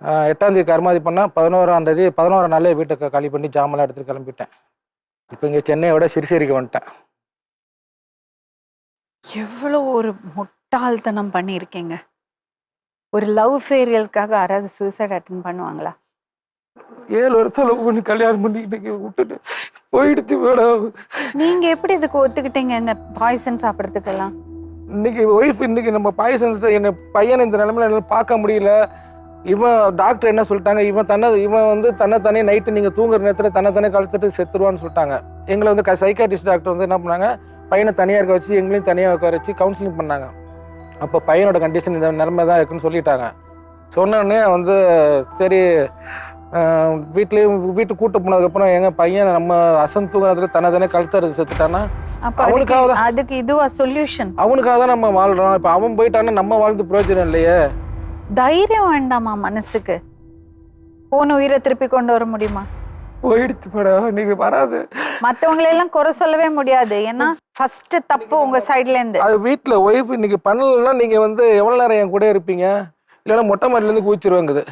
ஆஹ் எட்டாம் தேதி கருமாதி பண்ணால் பதினோராம் தேதி பதினோராம் நாளே வீட்டுக்கு காலி பண்ணி ஜாமெல்லாம் எடுத்துட்டு கிளம்பிட்டேன். இப்போ இங்கே சென்னையோட சிறுசேரிக்கு வந்துட்டேன். எவ்வளோ ஒரு முட்டாள்தனம் பண்ணியிருக்கீங்க. ஒரு லவ் ஃபேரியலுக்காக யாராவது சூசைட் அட்டன் பண்ணுவாங்களா? ஏழு வருஷம் லவ் பண்ணி கல்யாணம் பண்ணிக்கிட்டு விட்டுட்டு போயிடுச்சு மேடம். நீங்க எப்படி இதுக்கு ஒத்துக்கிட்டீங்க இந்த பாய்சன் சாப்பிட்றதுக்கெல்லாம்? இன்னைக்கு ஒய்ஃப் இன்னைக்கு நம்ம பாய்சன்ஸ் என்ன பையனை இந்த நிலைமையில பார்க்க முடியல. இவன் டாக்டர் என்ன சொல்லிட்டாங்க? இவன் தன்னை இவன் வந்து தன்னை தானே நைட்டு நீங்கள் தூங்குற நேரத்தில் தன்னை தானே கழுத்துட்டு செத்துருவான்னு சொல்லிட்டாங்க. எங்களை வந்து சைக்காட்டிஸ்ட் டாக்டர் வந்து என்ன பண்ணாங்க? பையனை தனியாக இருக்க வச்சு எங்களையும் தனியாக உட்கார வச்சு கவுன்சிலிங் பண்ணாங்க. அப்போ பையனோட கண்டிஷன் இந்த நிலைமை தான் இருக்குன்னு சொல்லிட்டாங்க. சொன்னோடனே வந்து சரி வீட்லேயும் வீட்டுக்கு கூட்டு போனதுக்கப்புறம் எங்கள் பையன் நம்ம அசன் தூங்குறதுல தன்னை தானே கழுத்தறுத்து செத்துட்டானா அவனுக்காக அதுக்கு இதுவா சொல்யூஷன் அவனுக்காக தான் நம்ம வாழ்கிறோம் இப்போ அவன் போயிட்டான்னா நம்ம வாழ்ந்து பிரயோஜனம் இல்லையே. தைரியம் வேண்டாமா மனசுக்கு? போன உயிரை திருப்பி கொண்டு வர முடியுமா? போயிடுச்சு மேடம் நீங்க வராது. மத்தவங்களை எல்லாம் குறை சொல்லவே முடியாது. ஏன்னா ஃபர்ஸ்ட் தப்பு உங்க சைடுல இருந்து அது வீட்டில் ஒய்ஃப் இன்னைக்கு பண்ணலைன்னா நீங்க வந்து எவ்வளோ நேரம் என் கூட இருப்பீங்க? இல்லைன்னா மொட்டை மாடிலேருந்து குதிச்சிருவாங்குது